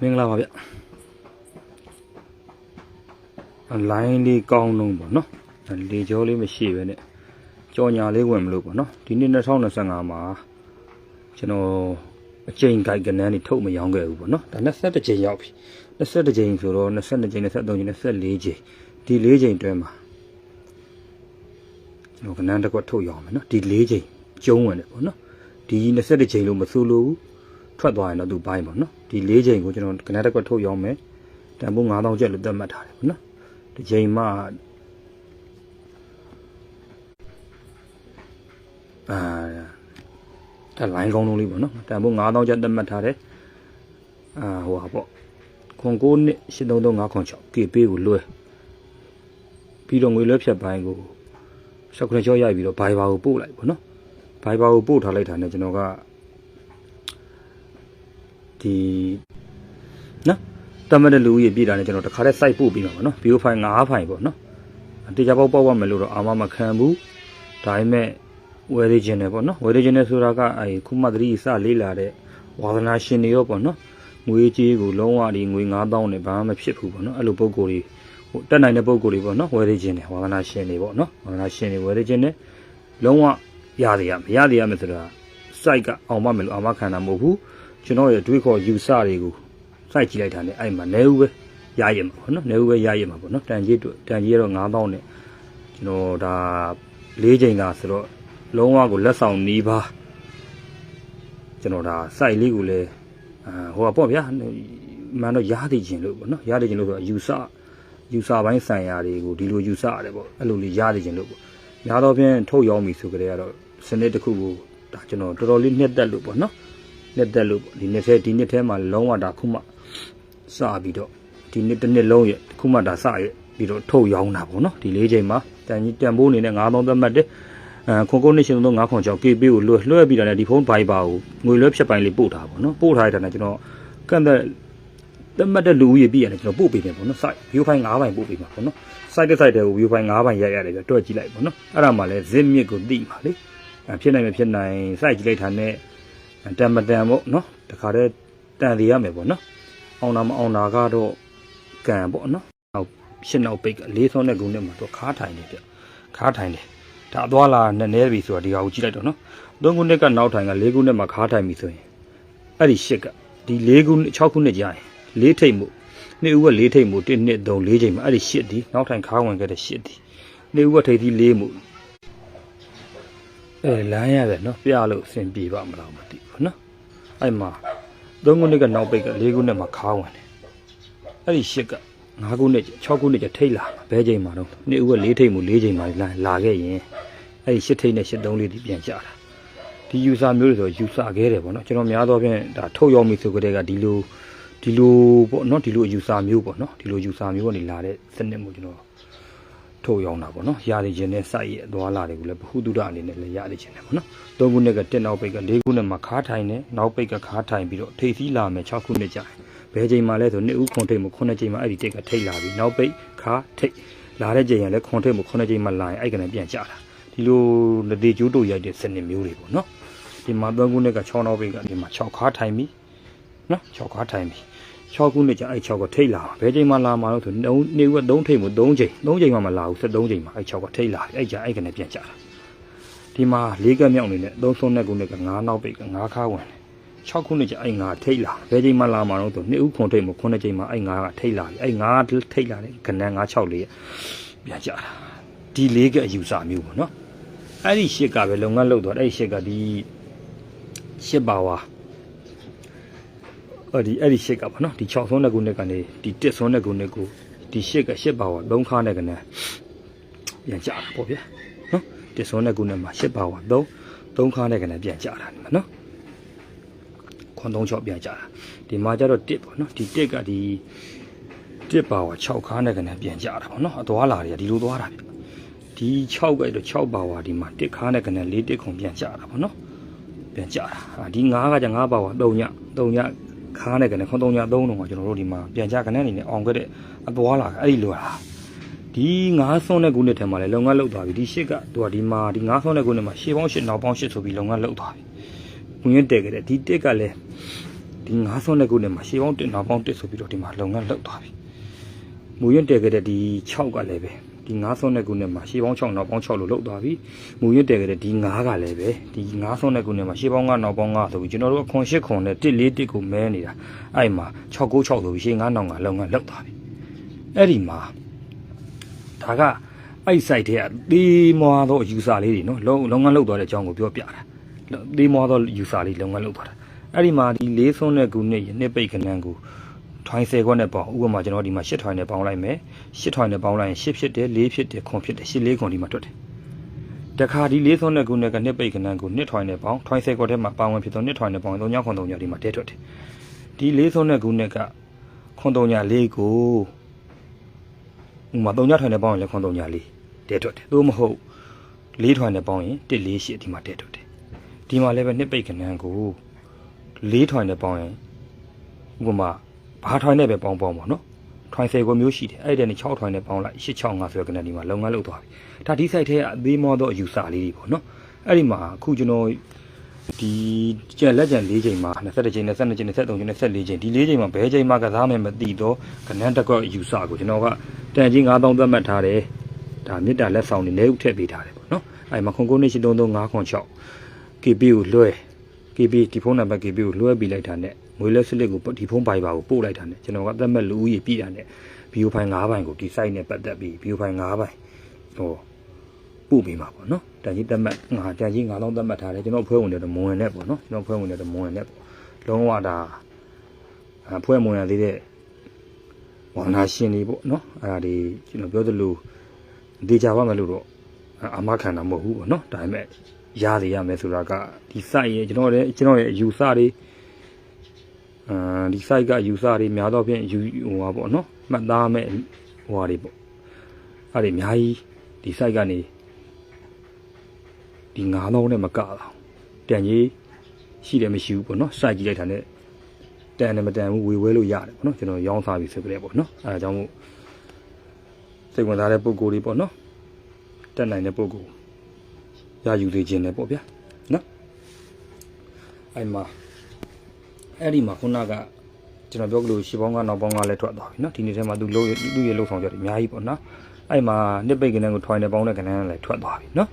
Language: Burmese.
မင်္ဂလာပါဗျအလိုင်းလေးကောင်းလုံးပေါ့နော်လေကြောလေးမရှိပဲနဲ့ကြော်ညာလေးဝင်မလို့ပေါ့နော်ဒီနေ့2025မှာကျွန်တော်အချိန်ကြိုက်ကနန်းနေထုတ်မရောင်းခဲ့ဘူးပေါ့နော်ဒါ21ချိန်ရောက်ပြီ21ချိန်ဆိုတော့22ချိန်23ချိန်24ချိန်ဒီ4ချိန်တွဲမှာကျွန်တော်ကနန်းတစ်ခွက်ထုတ်ရောင်းမယ်နော်ဒီ4ချိန်ကျုံးဝင်တယ်ပေါ့နော်ဒီ21ချိန်လို့မဆိုလို့ဘူး ထွက်သွားရင်တော့သူပိုင်းပေါ့နော်ဒီ၄ချိန်ကိုကျွန်တော်ကနက်တက်ကွက်ထုတ်ရောင်းမယ်တန်ဖိုး9000ကျပ်လို့သတ်မှတ်ထားတယ်ပေါ့နော်ဒီချိန်မှအာဒါလိုင်းကောင်းလုံးလေးပေါ့နော်တန်ဖိုး9000ကျပ်သတ်မှတ်ထားတယ်အာဟိုဟာပေါ့ခွန်9နှစ်833506 KB ကိုလွှဲပြီးတော့ငွေလွှဲဖြတ်ပိုင်းကိုရှောက်ခရချောရိုက်ပြီးတော့ဘိုင်ဘာကိုပို့လိုက်ပေါ့နော်ဘိုင်ဘာကိုပို့ထားလိုက်တာနဲ့ကျွန်တော်က ဒီနော်တတ်မှတ်တဲ့လူကြီးပြည်တာနဲ့ကျွန်တော်တခါတည်း site ပို့ပြီးမှာပေါ့နော် view file 5 file ပေါ့နော်တေချာပေါက်ပေါက်ရမယ်လို့တော့အာမမခံဘူးဒါပေမဲ့ဝယ်ရခြင်းနဲ့ပေါ့နော်ဝယ်ရခြင်းနဲ့ဆိုတာကအဲခုမှသတိစလေးလာတဲ့ဝါသနာရှင်တွေရောပေါ့နော်ငွေကြေးကိုလုံးဝဒီငွေ9000နဲ့ဘာမှမဖြစ်ဘူးပေါ့နော်အဲ့လိုပုံကိုယ်တွေဟိုတက်နိုင်တဲ့ပုံကိုယ်တွေပေါ့နော်ဝယ်ရခြင်းနဲ့ဝါသနာရှင်တွေပေါ့နော်ဝါသနာရှင်တွေဝယ်ရခြင်းနဲ့လုံးဝရရရမရရရမယ်ဆိုတာ site ကအောင်မမယ်လို့အာမခံတာမဟုတ်ဘူး ကျွန်တော်ရဲ့တွေးခေါ်ယူဆတွေကိုစိုက်ကြည့်လိုက်တာနဲ့အဲ့မှာနဲဦးပဲရရမှာပေါ့နော်နဲဦးပဲရရမှာပေါ့နော်တန်ကြီးတို့တန်ကြီးကတော့9000နဲ့ကျွန်တော်ဒါ၄ချိန်သာဆိုတော့လုံးဝကိုလက်ဆောင်နီးပါကျွန်တော်ဒါစိုက်လေးကိုလည်းအာဟိုကပေါ့ဗျာမှန်တော့ရားသိခြင်းလို့ပေါ့နော်ရားသိခြင်းလို့ဆိုတော့ယူဆယူဆပိုင်းဆိုင်ရာတွေကိုဒီလိုယူဆရတယ်ပေါ့အဲ့လိုလေးရားသိခြင်းလို့ပေါ့ညာတော့ဖြင့်ထုတ်ရောင်းပြီဆိုကြတဲ့ကတော့စနစ်တစ်ခုကိုဒါကျွန်တော်တော်တော်လေးနှစ်သက်လို့ပေါ့နော် လက်သက်လို့ပေါ့ဒီနှစ်ထဲဒီနှစ်ထဲမှာလုံးဝဒါခုမှစပြီးတော့ဒီနှစ်တစ်နှစ်လုံးရဲ့ခုမှဒါစရဲ့ပြီးတော့ထုတ်ရောင်းတာပေါ့နော်ဒီလေးချိန်မှာတန်ကြီးတန်ဖိုးအနေနဲ့9000သက်မှတ်တယ်အဲခွန်ကုန်းနှစ်ရှင်သုံး906 KB ကိုလွှဲလွှဲပြီးတာနဲ့ဒီဖုန်းဘိုင်ဘာကိုငွေလွှဲဖြတ်ပိုင်းလေးပို့တာပေါ့နော်ပို့ထားတဲ့တာနဲ့ကျွန်တော်ကန့်သက်သက်မှတ်တဲ့လူဦးရေပြည့်ရတယ်ကျွန်တော်ပို့ပေးတယ်ပေါ့နော် site view file 9ဘိုင်ပို့ပေးမှာပေါ့နော် site တစ် site တဲ့ကို view file 9ဘိုင်ရိုက်ရတယ်ပြတွက်ကြည့်လိုက်ပေါ့နော်အဲ့ဒါမှလည်း zip မြစ်ကိုတိပါလေအဲဖြစ်နိုင်မဖြစ်နိုင် site ကြည့်လိုက်တာနဲ့ တန်မတန်ပေါ့နော်တခါတည်းတန်သေးရမယ်ပေါ့နော်အောင်တာမအောင်တာကတော့ကံပေါ့နော်နောက်ရှင်းနောက်ပိတ်ကလေးဆုံးတဲ့ဂုံနဲ့မှာတော့ခါထိုင်နေပြခါထိုင်တယ်ဒါအသွားလာနဲ့နဲပြီဆိုတာဒီဟာကိုကြည့်လိုက်တော့နော်သုံးခုနှစ်ကနောက်ထိုင်ကလေးခုနှစ်မှာခါထိုင်ပြီဆိုရင်အဲ့ဒီရှစ်ကဒီလေးခုနှစ်6ခုနှစ်ကြာရင်လေးထိတ်မှုနှစ်ဦးကလေးထိတ်မှု1နှစ်3 4ချိန်မှာအဲ့ဒီရှစ်ဒီနောက်ထိုင်ခါဝင်ခဲ့တဲ့ရှစ်ဒီနှစ်ဦးကထိတ်သီးလေးမှု အဲလမ်းရတယ်နော်ပြလို့အဆင်ပြေပါမလားမသိဘူးနော်အဲ့မှာသုံးခုနှစ်ကနောက်ပိတ်ကလေးခုနှစ်မှာခါဝင်တယ်အဲ့ဒီရှစ်က5ခုနှစ်6ခုနှစ်ကျထိတ်လာဘဲချိန်မှာတော့နှစ်ဦးကလေးထိတ်မှု၄ချိန်မှာလာလာခဲ့ရင်အဲ့ဒီရှစ်ထိတ်နဲ့ရှစ်သုံးလေးဒီပြန်ကြတာဒီ user မျိုးတွေဆို user ခဲ့တယ်ပေါ့နော်ကျွန်တော်များသောဖြင့်ဒါထုတ်ရောက်ပြီဆိုကြတဲ့ကဒီလိုဒီလိုပေါ့နော်ဒီလို user မျိုးပေါ့နော်ဒီလို user မျိုးကနေလာတဲ့စနစ်မျိုးကျွန်တော် ထုတ်ရောင်းတာပေါ့နော်ရရခြင်းနဲ့စိုက်ရဲ့အသွားလာတွေကိုလည်းဘ ഹു တုဒအနေနဲ့လည်းရရခြင်းနဲ့ပေါ့နော်သုံးခုနှစ်ကတက်နောက်ပိတ်ကလေးခုနှစ်မှာခါထိုင်နေနောက်ပိတ်ကခါထိုင်ပြီးတော့ထိပ်သီးလာမယ်6ခုနှစ်ကြာဘယ်ချိန်မှလဲဆိုနှစ်ဦးခွန်ထိပ်မှု9ချိန်မှအဲ့ဒီတိတ်ကထိပ်လာပြီးနောက်ပိတ်ခါထိပ်လာတဲ့ချိန်ရလဲခွန်ထိပ်မှု9ချိန်မှလာရင်အဲ့ကနေပြန်ကြတာဒီလိုလက်သေးကျိုးတို့ရိုက်တဲ့စနစ်မျိုးတွေပေါ့နော်ဒီမှာသုံးခုနှစ်က6နောက်ပိတ်ကဒီမှာ6ခါထိုင်ပြီးနော်6ခါထိုင်ပြီး 6ခုနှစ်ကြာအဲ့6ကထိတ်လာဘယ်ချိန်မှလာမှာလို့ဆိုနေဦးက3ထိတ်မှု3ချိန်3ချိန်မှမလာဘူး73ချိန်မှအဲ့6ကထိတ်လာအဲ့ကြာအဲ့ကနေပြန်ကြတာဒီမှာ၄ကမြောက်အနေနဲ့3ဆုံးနဲ့ခုနှစ်က9နောက်ပိတ်က9ခါဝင်တယ်6ခုနှစ်ကြာအဲ့9ထိတ်လာဘယ်ချိန်မှလာမှာလို့ဆိုနေဦးခွန်ထိတ်မှု9ချိန်မှအဲ့9ကထိတ်လာပြီအဲ့9ထိတ်လာတယ်ကနန်း9 6လေးပြန်ကြတာဒီ၄ကအယူဆမျိုးပေါ့နော်အဲ့ဒီရှစ်ကပဲလုံငန်းလောက်တော့အဲ့ဒီရှစ်ကဒီရှစ်ပါဝါဟော ဒီအဲ့ဒီရှစ်ကပါနော်ဒီ6ဆုံးတဲ့ခုနှစ်ကနေဒီ1ဆုံးတဲ့ခုနှစ်ကိုဒီရှစ်ကရှစ်ပါဝါ3ခါနဲ့ကနေပြန်ကြတာပေါ့ဗျာနော်1ဆုံးတဲ့ခုနှစ်မှာရှစ်ပါဝါ3 3ခါနဲ့ကနေပြန်ကြတာဒီမှာနော်ခွန်3 6ပြန်ကြတာဒီမှာကျတော့1ပေါ့နော်ဒီ1ကဒီ1ပါဝါ6ခါနဲ့ကနေပြန်ကြတာပေါ့နော်အသွားလာတွေကဒီလိုသွားတာဗျဒီ6ကတော့6ပါဝါဒီမှာ1ခါနဲ့ကနေ4 1ခုပြန်ကြတာပေါ့နော်ပြန်ကြတာအာဒီ9ကじゃ9ပါဝါ3ည3ည ခါနဲ့ကနေခွန်3ည3လုံးကကျွန်တော်တို့ဒီမှာပြန်ကြကနေအနေနဲ့အောင်ခဲ့တဲ့အသွားလာအဲ့ဒီလိုလားဒီ9ဆွန်းတဲ့ခုနှစ်ထဲမှာလည်းလုံငန်းလောက်သွားပြီဒီရှစ်ကသူကဒီမှာဒီ9ဆွန်းတဲ့ခုနှစ်မှာရှေ့ပေါင်းရှစ်နောက်ပေါင်းရှစ်ဆိုပြီးလုံငန်းလောက်သွားပြီဝင်ရတဲ့ခဲ့တဲ့ဒီတစ်ကလည်းဒီ9ဆုံးတဲ့ခုနဲ့မှာရှေးပေါင်းတင်နောက်ပေါင်းတစ်ဆိုပြီးတော့ဒီမှာလုပ်ငန်းလုပ်သွားပြီမူရင်တည်ခဲ့တဲ့ဒီ6ကလည်းပဲ ဒီ9ဆုံးတဲ့ခုနဲ့မှာရှေးပေါင်း6နောက်ပေါင်း6လို့လုပ်သွားပြီမူရင်တည်ခဲ့တဲ့ဒီ9ကလည်းပဲဒီ9ဆုံးတဲ့ခုနဲ့မှာရှေးပေါင်း9နောက်ပေါင်း9ဆိုပြီးကျွန်တော်တို့အခွန်8ခွန်နဲ့1 4 1ကိုမဲနေတာအဲ့မှာ6 9 6ဆိုပြီးရှေး9နောက်9လုပ်ငန်းလုပ်သွားပြီအဲ့ဒီမှာဒါကအဲ့ site ထဲကသေးမွားသော user လေးတွေနော်လုံလုပ်ငန်းလုပ်သွားတဲ့အကြောင်းကိုပြောပြတာသေးမွားသော user လေးလုပ်ငန်းလုပ်သွားတာအဲ့ဒီမှာဒီလေးဆုံးတဲ့ကူနှစ်နှစ်ပိတ်ခဏန်းကို ထွိုင်းဆယ်ခွက်နဲ့ပေါင်းဥပမာကျွန်တော်ဒီမှာရှစ်ထွိုင်းနဲ့ပေါင်းလိုက်မယ်ရှစ်ထွိုင်းနဲ့ပေါင်းလိုက်ရင်ရှစ်ဖြစ်တယ်လေးဖြစ်တယ်ခွန်ဖြစ်တယ်ရှစ်လေးခွန်ဒီမှာတွတ်တယ်တခါဒီလေးဆုံးတဲ့ကူနှစ်ကနှစ်ပိတ်ခဏန်းကိုနှစ်ထွိုင်းနဲ့ပေါင်းထွိုင်းဆယ်ခွက်ထဲမှာပါဝင်ဖြစ်သောနှစ်ထွိုင်းနဲ့ပေါင်းသုံးညခွန်သုံးညဒီမှာတဲတွတ်တယ်ဒီလေးဆုံးတဲ့ကူနှစ်ကခွန်သုံးညလေးကိုဥပမာသုံးညထွိုင်းနဲ့ပေါင်းရင်လည်းခွန်သုံးညလေးတဲတွတ်တယ်သို့မဟုတ်လေးထွိုင်းနဲ့ပေါင်းရင်တစ်လေးရှစ်ဒီမှာတဲတွတ်တယ်ဒီမှာလည်းပဲနှစ်ပိတ်ခဏန်းကိုလေးထွိုင်နဲ့ပေါင်းရင်ဥပမာ ဘာထွိုင်နဲ့ပဲပေါင်းပေါင်းပါနော်ထွိုင်ဆယ်ကိုမျိုးရှိတယ်အဲ့ဒီနဲ့6ထွိုင်နဲ့ပေါင်းလိုက်865ဆိုတဲ့ကနေဒီမှာလုပ်ငန်းလုပ်သွားပြီဒါဒီ site ထဲကအသေးမောသောအယူဆလေးတွေပေါ့နော်အဲ့ဒီမှာအခုကျွန်တော်ဒီကျန်လက်ကျန်၄ချိန်မှာ21ချိန်22ချိန်23ချိန်24ချိန်ဒီ၄ချိန်မှာဘယ်ချိန်မှာကစားမယ်မသိတော့ကနန်းတက်ကော့အယူဆကိုကျွန်တော်ကတန်ကြီး9000သတ်မှတ်ထားတယ်ဒါမေတ္တာလက်ဆောင်တွေလဲဥထည့်ပေးထားတယ်ပေါ့နော်အဲ့မှာခွန်ကိုနေရှိ3335ခွန်6 KB ကိုလွှဲ KB ဒီဖုန်းနံပါတ် KB ကိုလွှဲပေးလိုက်တာနဲ့ ငွေလက်စလစ်ကိုဒီဖုန်းပိုင်ပါကိုပို့လိုက်တာနဲ့ကျွန်တော်ကသတ်မှတ်လူဦးရေပြည့်တာနဲ့ view file ၅ပိုင်းကိုဒီ site နဲ့ပတ်သက်ပြီး view file ၅ပိုင်းဟိုပို့ပေးမှာပေါ့နော်တန်ကြီးသတ်မှတ်ငါတန်ကြီး9000သတ်မှတ်ထားတယ်ကျွန်တော်ဖွဲ့ဝင်တယ်တော့မဝင်နဲ့ပေါ့နော်ကျွန်တော်ဖွဲ့ဝင်တယ်တော့မဝင်နဲ့ပေါ့လုံးဝဒါအဖွဲ့မဝင်ရသေးတဲ့ဝါနာရှင်တွေပေါ့နော်အဲ့ဒါဒီကျွန်တော်ပြောသလိုဒေချာပါမယ်လို့တော့အာမခံတာမဟုတ်ဘူးပေါ့နော်ဒါပေမဲ့ရသေးရမယ်ဆိုတာကဒီ site ရဲ့ကျွန်တော်ရဲ့ကျွန်တော်ရဲ့အယူဆတွေ အာဒီ site ကအယူဆတွေများတော့ဖြင့်ယူဟိုပါပေါ့နော်မှတ်သားမဲ့ဟိုဟာတွေပေါ့အဲ့ဒီအများကြီးဒီ site ကနေဒီ9000နဲ့မကတော့တန်ကြီးရှိတယ်မရှိဘူးပေါ့နော် site ကြည့်လိုက်တာနဲ့တန်တယ်မတန်ဘူးဝေဝဲလို့ရတယ်ပေါ့နော်ကျွန်တော်ရောင်းစားပြီဆိုကြတယ်ပေါ့နော်အဲဒါကြောင့်မို့စိတ်ဝင်စားတဲ့ပုံကိုယ်တွေပေါ့နော်တက်နိုင်တဲ့ပုံကိုယ်ရယူသေးခြင်းလည်းပေါ့ဗျာနော်အဲ့မှာ အဲ့ဒီမှာခုနကကျွန်တော်ပြောကလို့ရှေ့ပေါင်းကနောက်ပေါင်းကလည်းထွက်သွားပြီနော်ဒီနေ့ထဲမှာသူလို့သူ့ရဲ့လှုပ်ဆောင်ချက်တွေအများကြီးပေါ့နော်အဲ့မှာနှစ်ပိတ်ကနေကိုထွိုင်းနေပေါင်းတဲ့ကနေလည်းထွက်သွားပြီနော်